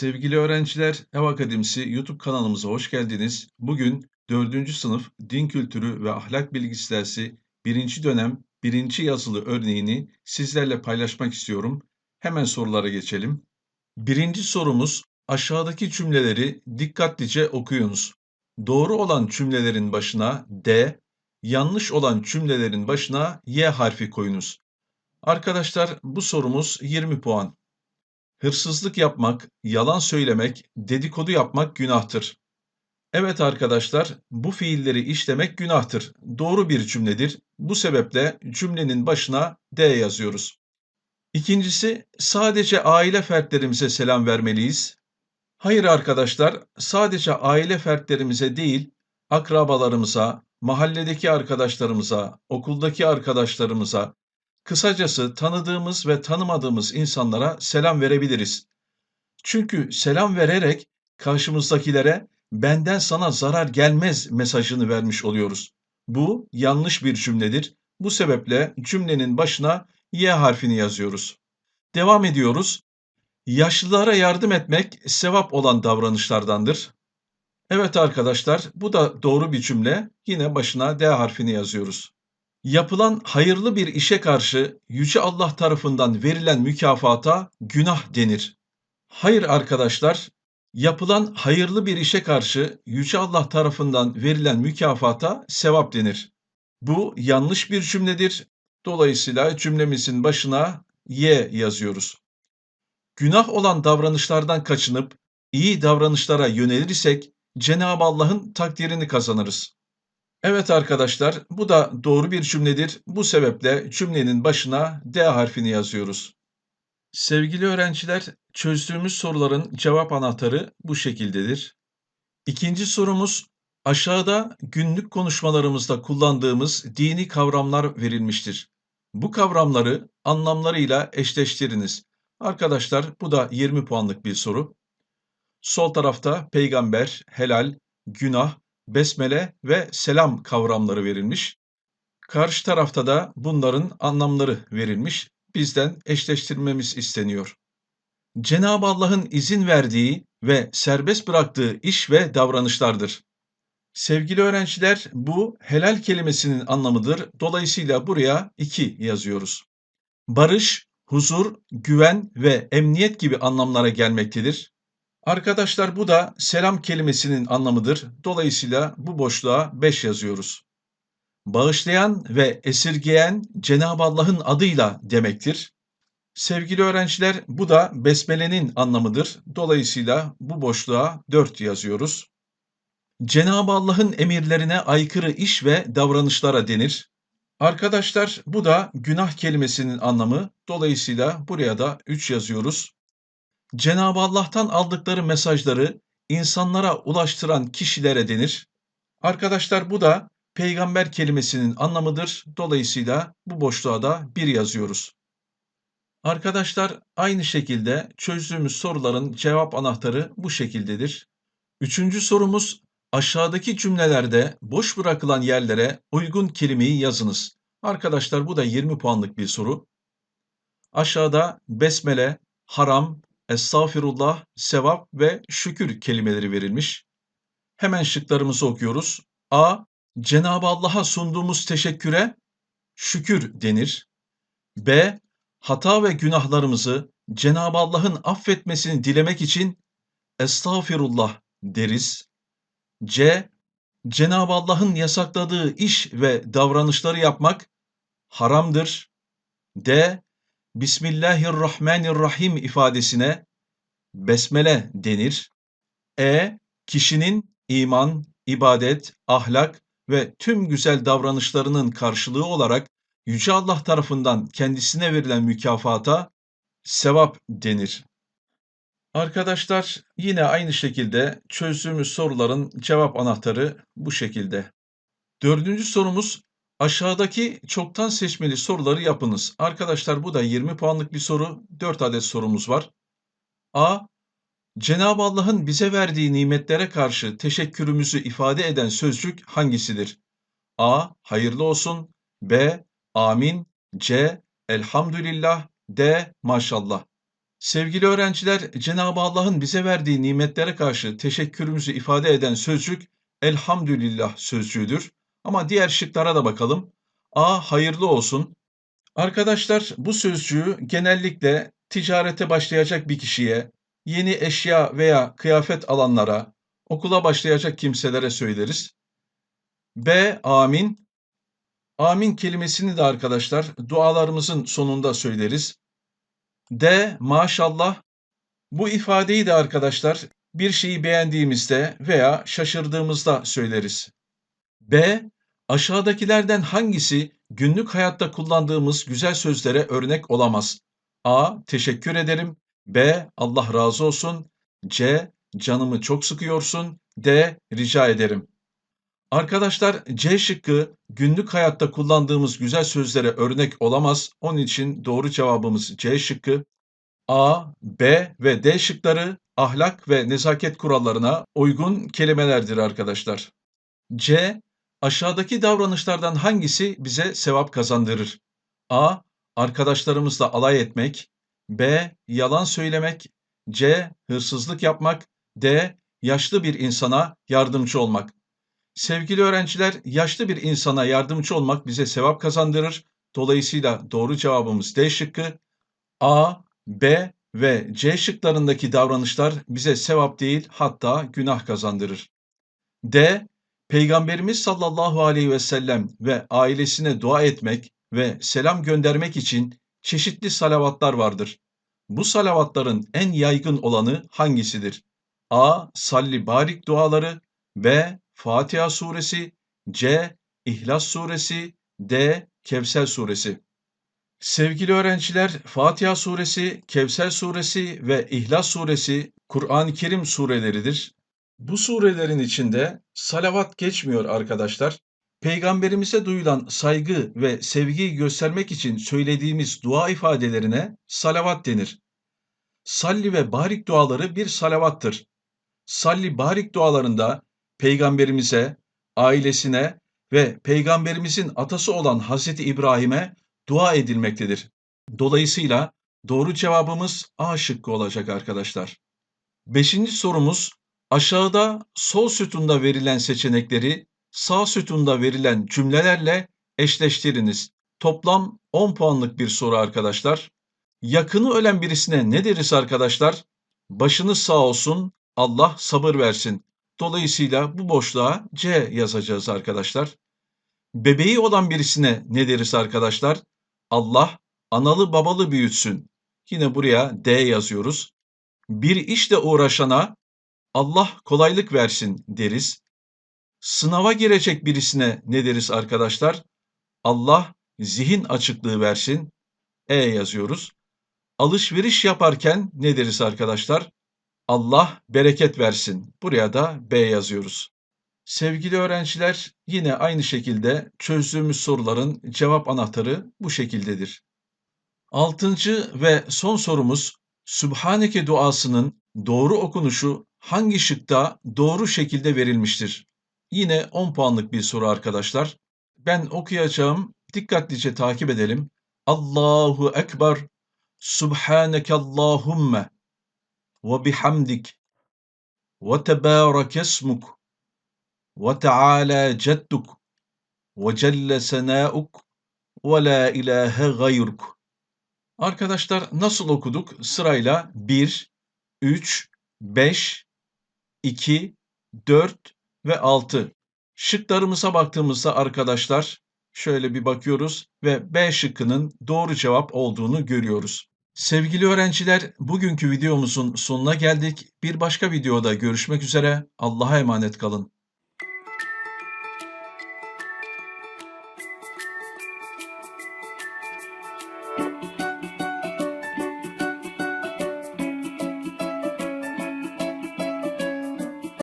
Sevgili öğrenciler, Ev Akademisi YouTube kanalımıza hoş geldiniz. Bugün 4. sınıf Din Kültürü ve Ahlak Bilgisi dersi 1. dönem 1. yazılı örneğini sizlerle paylaşmak istiyorum. Hemen sorulara geçelim. Birinci sorumuz, aşağıdaki cümleleri dikkatlice okuyunuz. Doğru olan cümlelerin başına D, yanlış olan cümlelerin başına Y harfi koyunuz. Arkadaşlar bu sorumuz 20 puan. Hırsızlık yapmak, yalan söylemek, dedikodu yapmak günahtır. Evet arkadaşlar, bu fiilleri işlemek günahtır. Doğru bir cümledir. Bu sebeple cümlenin başına D yazıyoruz. İkincisi, sadece aile fertlerimize selam vermeliyiz. Hayır arkadaşlar, sadece aile fertlerimize değil, akrabalarımıza, mahalledeki arkadaşlarımıza, okuldaki arkadaşlarımıza, Kısacası tanıdığımız ve tanımadığımız insanlara selam verebiliriz. Çünkü selam vererek karşımızdakilere benden sana zarar gelmez mesajını vermiş oluyoruz. Bu yanlış bir cümledir. Bu sebeple cümlenin başına Y harfini yazıyoruz. Devam ediyoruz. Yaşlılara yardım etmek sevap olan davranışlardandır. Evet arkadaşlar, bu da doğru bir cümle. Yine başına D harfini yazıyoruz. Yapılan hayırlı bir işe karşı Yüce Allah tarafından verilen mükafata günah denir. Hayır arkadaşlar, yapılan hayırlı bir işe karşı Yüce Allah tarafından verilen mükafata sevap denir. Bu yanlış bir cümledir. Dolayısıyla cümlemizin başına Y yazıyoruz. Günah olan davranışlardan kaçınıp iyi davranışlara yönelirsek Cenab-ı Allah'ın takdirini kazanırız. Evet arkadaşlar, bu da doğru bir cümledir. Bu sebeple cümlenin başına D harfini yazıyoruz. Sevgili öğrenciler, çözdüğümüz soruların cevap anahtarı bu şekildedir. İkinci sorumuz, aşağıda günlük konuşmalarımızda kullandığımız dini kavramlar verilmiştir. Bu kavramları anlamlarıyla eşleştiriniz. Arkadaşlar bu da 20 puanlık bir soru. Sol tarafta peygamber, helal, günah, besmele ve selam kavramları verilmiş. Karşı tarafta da bunların anlamları verilmiş. Bizden eşleştirmemiz isteniyor. Cenab-ı Allah'ın izin verdiği ve serbest bıraktığı iş ve davranışlardır. Sevgili öğrenciler, bu helal kelimesinin anlamıdır. Dolayısıyla buraya iki yazıyoruz. Barış, huzur, güven ve emniyet gibi anlamlara gelmektedir. Arkadaşlar bu da selam kelimesinin anlamıdır. Dolayısıyla bu boşluğa 5 yazıyoruz. Bağışlayan ve esirgeyen Cenab-ı Allah'ın adıyla demektir. Sevgili öğrenciler bu da besmelenin anlamıdır. Dolayısıyla bu boşluğa 4 yazıyoruz. Cenab-ı Allah'ın emirlerine aykırı iş ve davranışlara denir. Arkadaşlar bu da günah kelimesinin anlamı. Dolayısıyla buraya da 3 yazıyoruz. Cenab-ı Allah'tan aldıkları mesajları insanlara ulaştıran kişilere denir. Arkadaşlar bu da peygamber kelimesinin anlamıdır. Dolayısıyla bu boşluğa da bir yazıyoruz. Arkadaşlar aynı şekilde çözdüğümüz soruların cevap anahtarı bu şekildedir. Üçüncü sorumuz aşağıdaki cümlelerde boş bırakılan yerlere uygun kelimeyi yazınız. Arkadaşlar bu da 20 puanlık bir soru. Aşağıda besmele, haram, estağfirullah, sevap ve şükür kelimeleri verilmiş. Hemen şıklarımızı okuyoruz. A. Cenab-ı Allah'a sunduğumuz teşekküre şükür denir. B. Hata ve günahlarımızı Cenab-ı Allah'ın affetmesini dilemek için estağfirullah deriz. C. Cenab-ı Allah'ın yasakladığı iş ve davranışları yapmak haramdır. D. Bismillahirrahmanirrahim ifadesine besmele denir. E. Kişinin iman, ibadet, ahlak ve tüm güzel davranışlarının karşılığı olarak Yüce Allah tarafından kendisine verilen mükafata sevap denir. Arkadaşlar yine aynı şekilde çözdüğümüz soruların cevap anahtarı bu şekilde. Dördüncü sorumuz Aşağıdaki çoktan seçmeli soruları yapınız. Arkadaşlar bu da 20 puanlık bir soru. 4 adet sorumuz var. A. Cenab-ı Allah'ın bize verdiği nimetlere karşı teşekkürümüzü ifade eden sözcük hangisidir? A. Hayırlı olsun. B. Amin. C. Elhamdülillah. D. Maşallah. Sevgili öğrenciler, Cenab-ı Allah'ın bize verdiği nimetlere karşı teşekkürümüzü ifade eden sözcük elhamdülillah sözcüğüdür. Ama diğer şıklara da bakalım. A. Hayırlı olsun. Arkadaşlar bu sözcüğü genellikle ticarete başlayacak bir kişiye, yeni eşya veya kıyafet alanlara, okula başlayacak kimselere söyleriz. B. Amin. Amin kelimesini de arkadaşlar dualarımızın sonunda söyleriz. D. Maşallah. Bu ifadeyi de arkadaşlar bir şeyi beğendiğimizde veya şaşırdığımızda söyleriz. B. Aşağıdakilerden hangisi günlük hayatta kullandığımız güzel sözlere örnek olamaz? A. Teşekkür ederim. B. Allah razı olsun. C. Canımı çok sıkıyorsun. D. Rica ederim. Arkadaşlar C şıkkı günlük hayatta kullandığımız güzel sözlere örnek olamaz. Onun için doğru cevabımız C şıkkı. A, B ve D şıkları ahlak ve nezaket kurallarına uygun kelimelerdir arkadaşlar. C, aşağıdaki davranışlardan hangisi bize sevap kazandırır? A, arkadaşlarımızla alay etmek. B, yalan söylemek. C, hırsızlık yapmak. D, yaşlı bir insana yardımcı olmak. Sevgili öğrenciler, yaşlı bir insana yardımcı olmak bize sevap kazandırır. Dolayısıyla doğru cevabımız D şıkkı. A, B ve C şıklarındaki davranışlar bize sevap değil hatta günah kazandırır. D. Peygamberimiz sallallahu aleyhi ve sellem ve ailesine dua etmek ve selam göndermek için çeşitli salavatlar vardır. Bu salavatların en yaygın olanı hangisidir? A. Salli barik duaları B. Fatiha suresi C. İhlas suresi D. Kevser suresi Sevgili öğrenciler, Fatiha suresi, Kevser suresi ve İhlas suresi Kur'an-ı Kerim sureleridir. Bu surelerin içinde salavat geçmiyor arkadaşlar. Peygamberimize duyulan saygı ve sevgiyi göstermek için söylediğimiz dua ifadelerine salavat denir. Salli ve barik duaları bir salavattır. Salli barik dualarında peygamberimize, ailesine ve peygamberimizin atası olan Hazreti İbrahim'e dua edilmektedir. Dolayısıyla doğru cevabımız A şıkkı olacak arkadaşlar. Beşinci sorumuz aşağıda sol sütunda verilen seçenekleri sağ sütunda verilen cümlelerle eşleştiriniz. Toplam 10 puanlık bir soru arkadaşlar. Yakını ölen birisine ne deriz arkadaşlar? Başınız sağ olsun, Allah sabır versin. Dolayısıyla bu boşluğa C yazacağız arkadaşlar. Bebeği olan birisine ne deriz arkadaşlar? Allah analı babalı büyütsün. Yine buraya D yazıyoruz. Bir işle uğraşana Allah kolaylık versin deriz. Sınava girecek birisine ne deriz arkadaşlar? Allah zihin açıklığı versin. E yazıyoruz. Alışveriş yaparken ne deriz arkadaşlar? Allah bereket versin. Buraya da B yazıyoruz. Sevgili öğrenciler, yine aynı şekilde çözdüğümüz soruların cevap anahtarı bu şekildedir. Altıncı ve son sorumuz, Sübhaneke duasının doğru okunuşu hangi şıkta doğru şekilde verilmiştir? Yine 10 puanlık bir soru arkadaşlar. Ben okuyacağım. Dikkatlice takip edelim. Allahu Ekber. Subhaneke Allahümme. Ve bihamdik. Ve tebârekesmuk. Ve teâlâ cedduk. Ve celle senâuk. Ve la ilahe gayruk. Arkadaşlar nasıl okuduk? Sırayla 1, 3, 5, 2, 4 ve 6. Şıklarımıza baktığımızda arkadaşlar şöyle bir bakıyoruz ve B şıkkının doğru cevap olduğunu görüyoruz. Sevgili öğrenciler, bugünkü videomuzun sonuna geldik. Bir başka videoda görüşmek üzere. Allah'a emanet kalın.